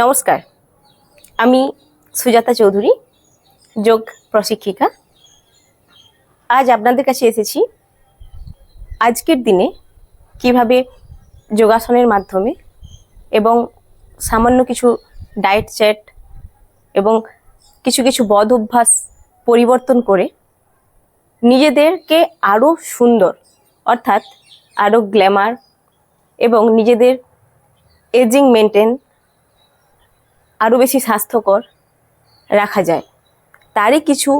নমস্কার। আমি সুজাতা চৌধুরী, যোগ প্রশিক্ষিকা। আজ আপনাদের কাছে এসেছি আজকের দিনে কীভাবে যোগাসনের মাধ্যমে এবং সামান্য কিছু ডায়েট চ্যাট এবং কিছু কিছু বদ অভ্যাস পরিবর্তন করে নিজেদেরকে আরও সুন্দর, অর্থাৎ আরও গ্ল্যামার এবং নিজেদের এজিং মেনটেন আরও বেশি স্বাস্থ্যকর রাখা যায়। তারই কিছু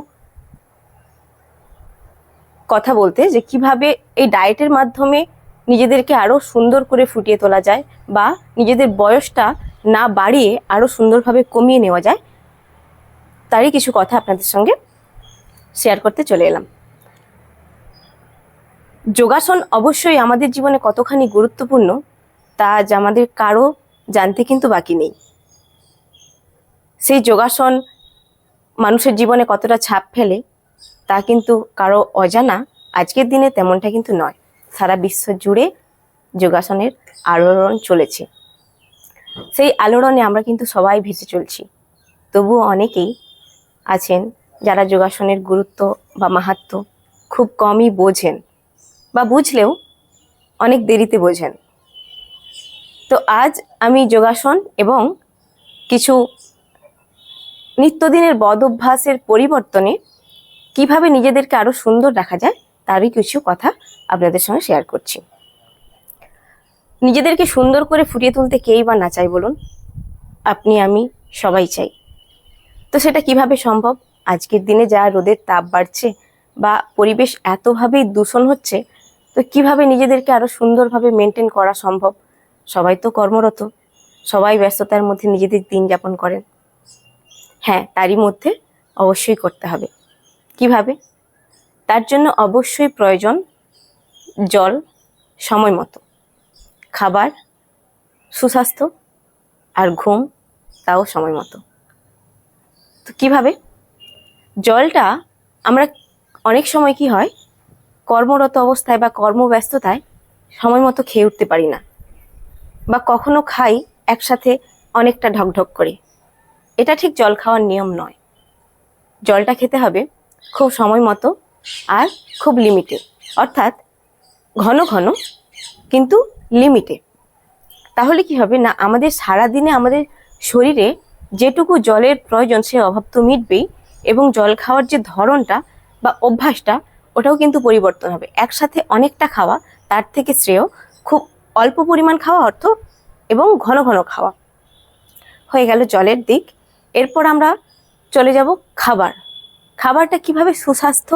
কথা বলতে যে কীভাবে এই ডায়েটের মাধ্যমে নিজেদেরকে আরও সুন্দর করে ফুটিয়ে তোলা যায় বা নিজেদের বয়সটা না বাড়িয়ে আরও সুন্দরভাবে কমিয়ে নেওয়া যায়, তারই কিছু কথা আপনাদের সঙ্গে শেয়ার করতে চলে এলাম। যোগাসন অবশ্যই আমাদের জীবনে কতখানি গুরুত্বপূর্ণ তা আমাদের কারও জানতে কিন্তু বাকি নেই। সেই যোগাসন মানুষের জীবনে কতটা ছাপ ফেলে, তা কিন্তু কারও অজানা আজকের দিনে তেমনটা কিন্তু নয়। সারা বিশ্ব জুড়ে যোগাসনের আলোড়ন চলেছে। সেই আলোড়নে আমরা কিন্তু সবাই ভেসে চলছি। তবুও অনেকেই আছেন যারা যোগাসনের গুরুত্ব বা মাহাত্ম খুব কমই বোঝেন বা বুঝলেও অনেক দেরিতে বোঝেন। তো আজ আমি যোগাসন এবং কিছু নিত্যদিনের বদ অভ্যাসের পরিবর্তনে কীভাবে নিজেদেরকে আরও সুন্দর রাখা যায়, তারই কিছু কথা আপনাদের সঙ্গে শেয়ার করছি। নিজেদেরকে সুন্দর করে ফুটিয়ে তুলতে কেই বা না চাই বলুন? আপনি, আমি সবাই চাই। তো সেটা কীভাবে সম্ভব? আজকের দিনে যা রোদের তাপ বাড়ছে বা পরিবেশ এতভাবেই দূষণ হচ্ছে, তো কীভাবে নিজেদেরকে আরও সুন্দরভাবে মেনটেন করা সম্ভব? সবাই তো কর্মরত। সবাই ব্যস্ততার মধ্যে নিজেদের দিন যাপন করেন। হ্যাঁ তারই মধ্যে অবশ্যই করতে হবে। কীভাবে? তার জন্য অবশ্যই প্রয়োজন জল, সময় মতো। খাবার, সুস্বাস্থ্য আর ঘুম, তাও সময় মতো। তো কীভাবে? জলটা আমরা অনেক সময় কি হয়, কর্মরত অবস্থায় বা কর্মব্যস্ততায় সময় মতো খেয়ে উঠতে পারি না বা কখনো খাই একসাথে অনেকটা ঢকঢক করে। এটা ঠিক জল খাওয়ার নিয়ম নয়। জলটা খেতে হবে খুব সময় মতো আর খুব লিমিটে অর্থাৎ ঘন ঘন কিন্তু লিমিটে তাহলে কি হবে না, আমাদের সারা দিনে আমাদের শরীরে যেটুকু জলের প্রয়োজন সে অভাব তো মিটবেই এবং জল খাওয়ার যে ধরনটা বা অভ্যাসটা, ওটাও কিন্তু পরিবর্তন হবে। একসাথে অনেকটা খাওয়া, তার থেকে শ্রেয় খুব অল্প পরিমাণ খাওয়া অর্থ এবং ঘন ঘন খাওয়া। হয়ে গেল জলের দিক। এরপর আমরা চলে যাব খাবার। খাবারটা কীভাবে সুস্বাস্থ্য,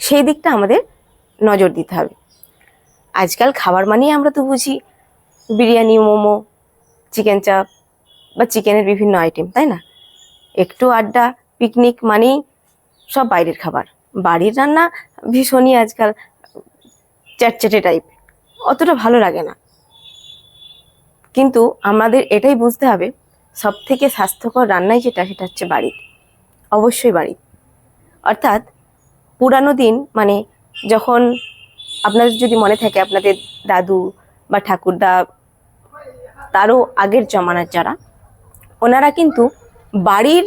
সেই দিকটা আমাদের নজর দিতে হবে। আজকাল খাবার মানেই আমরা তো বুঝি, বিরিয়ানি, মোমো, চিকেন চাপ বা চিকেনের বিভিন্ন আইটেম তাই না? একটু আড্ডা পিকনিক মানেই সব বাইরের খাবার। বাড়ির রান্না ভীষণই আজকাল চ্যাটচ্যাটে টাইপ অতটা ভালো লাগে না। কিন্তু আমাদের এটাই বুঝতে হবে সব থেকে স্বাস্থ্যকর রান্নাই যেটা, সেটা হচ্ছে বাড়ির। অবশ্যই বাড়ি অর্থাৎ পুরানো দিন মানে যখন আপনাদের যদি মনে থাকে আপনাদের দাদু বা ঠাকুরদা, তারও আগের জমানার যারা, ওনারা কিন্তু বাড়ির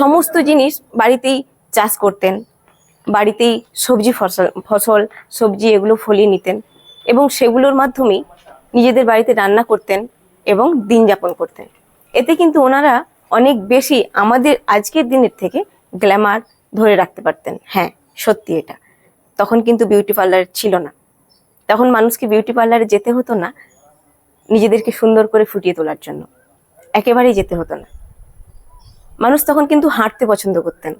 সমস্ত জিনিস বাড়িতেই চাষ করতেন। বাড়িতেই সবজি ফসল ফসল, সবজি এগুলো ফলিয়ে নিতেন এবং সেগুলোর মাধ্যমেই নিজেদের বাড়িতে রান্না করতেন। এবং দিন যাপন করতেন এতে কিন্তু ওনারা অনেক বেশি আমাদের আজকের দিনের থেকে গ্ল্যামার ধরে রাখতে পারতেন। হ্যাঁ সত্যি এটা। তখন কিন্তু বিউটি পার্লার ছিল না। তখন মানুষকে বিউটি পার্লারে যেতে হতো না নিজেদেরকে সুন্দর করে ফুটিয়ে তোলার জন্য। একেবারেই যেতে হতো না। মানুষ তখন কিন্তু হাঁটতে পছন্দ করতেন।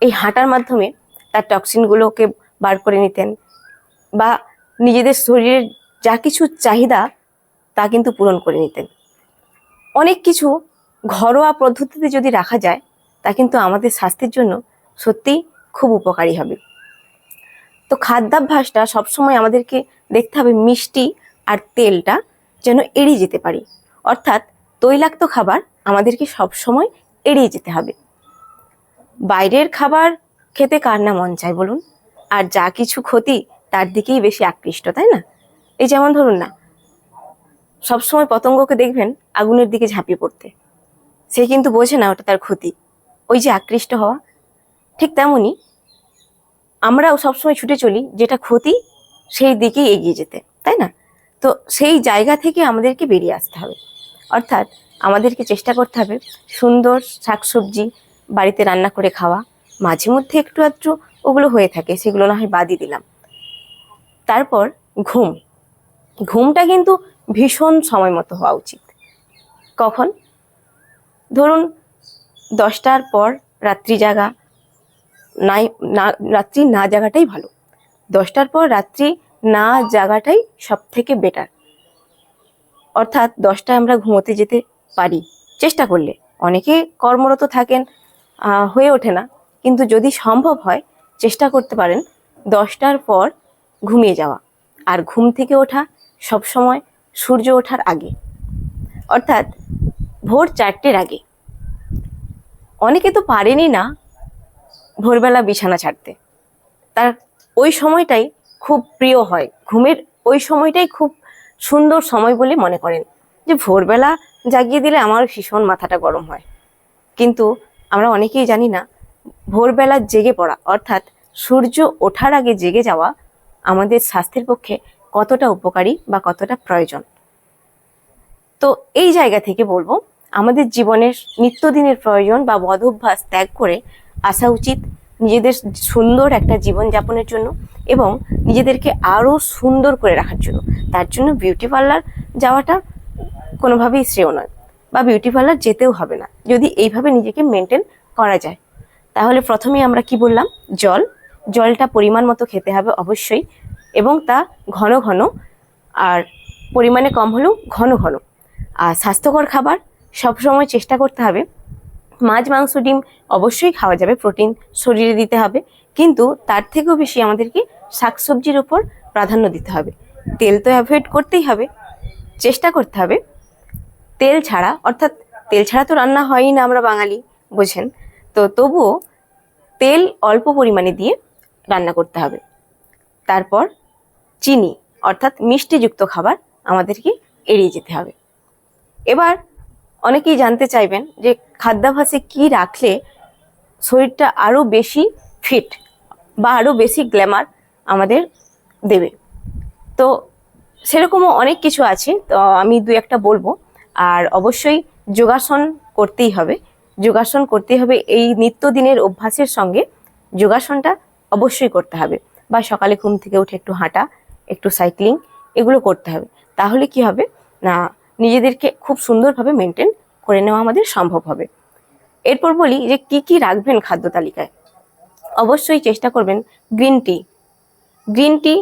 এই হাঁটার মাধ্যমে তার টক্সিনগুলোকে বার করে নিতেন বা নিজেদের শরীরের যা কিছু চাহিদা তা কিন্তু পূরণ করে নিতেন। অনেক কিছু ঘরোয়া পদ্ধতিতে যদি রাখা যায়, তা কিন্তু আমাদের স্বাস্থ্যের জন্য সত্যিই খুব উপকারী হবে। তো খাদ্যাভ্যাসটা সবসময় আমাদেরকে দেখতে হবে মিষ্টি আর তেলটা যেন এড়িয়ে যেতে পারি। অর্থাৎ তৈলাক্ত খাবার আমাদেরকে সবসময় এড়িয়ে যেতে হবে। বাইরের খাবার খেতে কার না মন চায় বলুন? আর যা কিছু ক্ষতি তার দিকেই বেশি আকৃষ্ট, তাই না? এই যেমন ধরুন না সবসময় পতঙ্গকে দেখবেন আগুনের দিকে ঝাঁপিয়ে পড়তে। সে কিন্তু বোঝে না ওটা তার ক্ষতি। ওই যে আকৃষ্ট হওয়া, ঠিক তেমনই আমরাও সবসময় ছুটে চলি যেটা ক্ষতি সেই দিকেই এগিয়ে যেতে, তাই না? তো সেই জায়গা থেকে আমাদেরকে বেরিয়ে আসতে হবে। অর্থাৎ আমাদেরকে চেষ্টা করতে হবে সুন্দর শাকসবজি, বাড়িতে রান্না করে খাওয়া, মাঝে মধ্যে একটু আধটু ওগুলো হয়ে থাকে, সেগুলো না হয় বাদই দিলাম। তারপর ঘুম। ঘুমটা কিন্তু ভীষণ সময় মতো হওয়া উচিত। কখন? ধরুন দশটার পর রাত্রি জাগা নাই, না, রাত্রি না জাগাটাই ভালো। দশটার পর রাত্রি না জাগাটাই সব থেকে বেটার অর্থাৎ দশটায় আমরা ঘুমোতে যেতে পারি, চেষ্টা করলে। অনেকে কর্মরত থাকেন হয়ে ওঠে না। কিন্তু যদি সম্ভব হয়, চেষ্টা করতে পারেন দশটার পর ঘুমিয়ে যাওয়া। আর ঘুম থেকে ওঠা সবসময় সূর্য ওঠার আগে, অর্থাৎ ভোর চারটের আগে। অনেকে তো পারেনি না ভোরবেলা বিছানা ছাড়তে। তার ওই সময়টাই খুব প্রিয় হয়। ঘুমের ওই সময়টাই খুব সুন্দর সময় বলে মনে করেন যে ভোরবেলা জাগিয়ে দিলে আমার ভীষণ মাথাটা গরম হয়। কিন্তু আমরা অনেকেই জানি না, ভোরবেলা জেগে পড়া, অর্থাৎ সূর্য ওঠার আগে জেগে যাওয়া আমাদের স্বাস্থ্যের পক্ষে কতটা উপকারী বা কতটা প্রয়োজন। তো এই জায়গা থেকে বলব, আমাদের জীবনের নিত্যদিনের প্রয়োজন বা বদ অভ্যাস ত্যাগ করে আসা উচিত নিজেদের সুন্দর একটা জীবন যাপনের জন্য এবং নিজেদেরকে আরও সুন্দর করে রাখার জন্য। তার জন্য বিউটি পার্লার যাওয়াটা কোনোভাবেই শ্রেয় নয় বা বিউটি পার্লার যেতেও হবে না। যদি এইভাবে নিজেকে মেনটেন করা যায়। তাহলে প্রথমেই আমরা কি বললাম? জল। জলটা পরিমাণ মতো খেতে হবে অবশ্যই। এবং তা ঘন ঘন আর পরিমাণে কম হলেও ঘন ঘন। আর স্বাস্থ্যকর খাবার সবসময় চেষ্টা করতে হবে। মাছ, মাংস, ডিম অবশ্যই খাওয়া যাবে, প্রোটিন শরীরে দিতে হবে। কিন্তু তার থেকেও বেশি আমাদেরকে শাকসবজির ওপর প্রাধান্য দিতে হবে। তেল তো অ্যাভয়েড করতেই হবে, চেষ্টা করতে হবে। তেল ছাড়া, অর্থাৎ তেল ছাড়া তো রান্না হয়ই না আমরা বাঙালি, বোঝেন? তো তবুও তেল অল্প পরিমাণে দিয়ে রান্না করতে হবে। তারপর চিনি, অর্থাৎ মিষ্টিযুক্ত খাবার আমাদেরকে এড়িয়ে যেতে হবে। এবার অনেকেই জানতে চাইবেন যে খাদ্যাভ্যাসে কি রাখলে শরীরটা আরও বেশি ফিট বা আরও বেশি গ্ল্যামার আমাদের দেবে। তো সেরকমও অনেক কিছু আছে, তো আমি দু একটা বলব। আর অবশ্যই যোগাসন করতেই হবে। যোগাসন করতেই হবে, এই নিত্যদিনের অভ্যাসের সঙ্গে যোগাসনটা অবশ্যই করতে হবে। বা সকালে ঘুম থেকে উঠে একটু হাঁটা একটু সাইক্লিং এগুলো করতে হবে। তাহলে কি হবে? না, নিজেদেরকে খুব সুন্দরভাবে মেনটেন করে নেওয়া আমাদের সম্ভব হবে। এরপর বলি যে কি কি রাখবেন খাদ্য তালিকায়? অবশ্যই চেষ্টা করবেন গ্রিন টি গ্রিন টি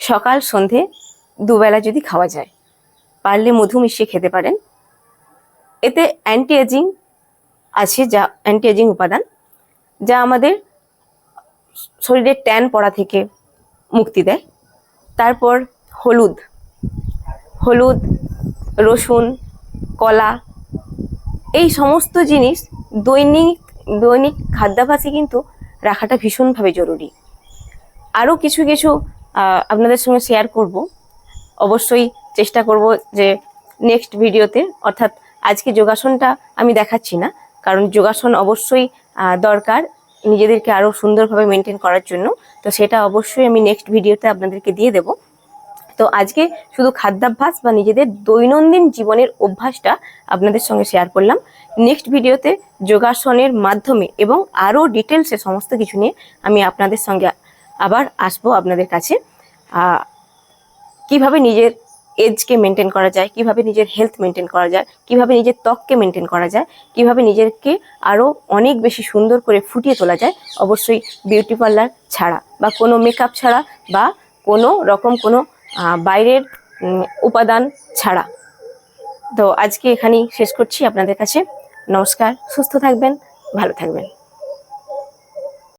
সকাল, সন্ধে দুবেলা যদি খাওয়া যায়, পারলে মধু মিশিয়ে খেতে পারেন। এতে অ্যান্টি এজিং আছে যা অ্যান্টি এজিং উপাদান, যা আমাদের শরীরের ট্যান পড়া থেকে মুক্তি দেয়। তারপর হলুদ। হলুদ, রসুন, কলা, এই সমস্ত জিনিস দৈনিক দৈনিক খাদ্যাভ্যাসে কিন্তু রাখাটা ভীষণভাবে জরুরি। আরও কিছু কিছু আপনাদের সঙ্গে শেয়ার করব। অবশ্যই চেষ্টা করব যে নেক্সট ভিডিওতে অর্থাৎ আজকে যোগাসনটা আমি দেখাচ্ছি না, কারণ যোগাসন অবশ্যই দরকার। নিজেদেরকে আরও সুন্দরভাবে মেনটেন করার জন্য। তো সেটা অবশ্যই আমি নেক্সট ভিডিওতে আপনাদেরকে দিয়ে দেবো। তো আজকে শুধু খাদ্যাভ্যাস বা নিজেদের দৈনন্দিন জীবনের অভ্যাসটা আপনাদের সঙ্গে শেয়ার করলাম। নেক্সট ভিডিওতে যোগাসনের মাধ্যমে এবং আরও ডিটেলসে সমস্ত কিছু নিয়ে আমি আপনাদের সঙ্গে আবার আসব আপনাদের কাছে। কীভাবে নিজের এজকে মেনটেন করা যায়, কীভাবে নিজের হেলথ মেনটেন করা যায়, কীভাবে নিজের ত্বককে মেনটেন করা যায়, কীভাবে নিজেকে আরও অনেক বেশি সুন্দর করে ফুটিয়ে তোলা যায়, অবশ্যই বিউটি পার্লার ছাড়া বা কোনো মেকআপ ছাড়া বা কোনো রকম কোনো বাইরের উপাদান ছাড়া। তো আজকে এখানেই শেষ করছি। আপনাদের কাছে নমস্কার, সুস্থ থাকবেন, ভালো থাকবেন।